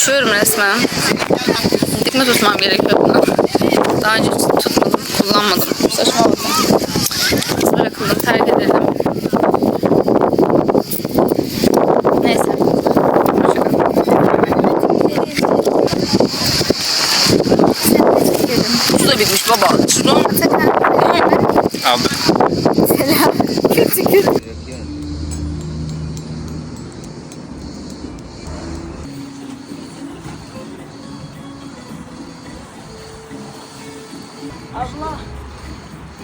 Uçuyorum resmen. Dikme tutmam gerekiyor bunu. Daha önce tutmadım, kullanmadım. Saçma bakın. Biz bırakalım, terk edelim. Neyse. Su da bitmiş baba. Şunu Aldık.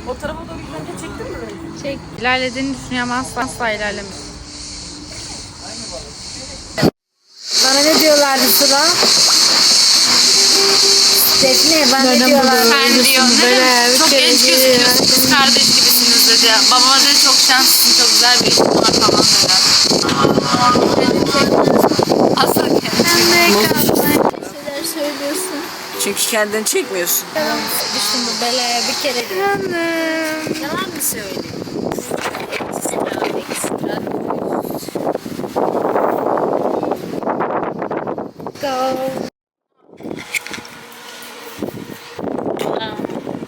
O tarafa doğru gidince çektin mi? Şey, ilerlediğini düşünüyorum asla asla ilerlemiyor. Bana ne diyorlardı Sıla? Defne bana ne diyorlardı? Sen diyor ne? Çok genç gözüküyorsunuz, kız kardeş gibisiniz dedi. Babama dedi çok şanslısın, çok güzel bir işin var falan dedi. Asla kendisi. Şeyler söylüyorsun. Çünkü kendini çekmiyorsun. Düştüm bu belaya bir kere de. Yalan mı söylüyorsun?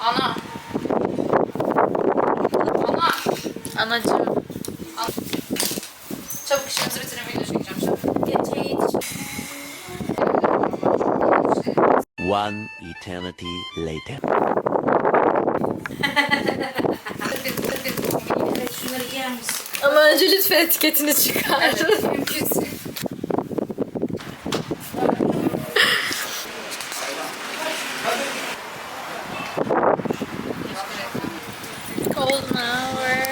Ana. Ana. Anacığım. Çabuk işimizi bitirin video çekeceğim çabuk. Gece One eternity later. Ama önce lütfen etiketini çıkar. Mümkünse. Cold hour.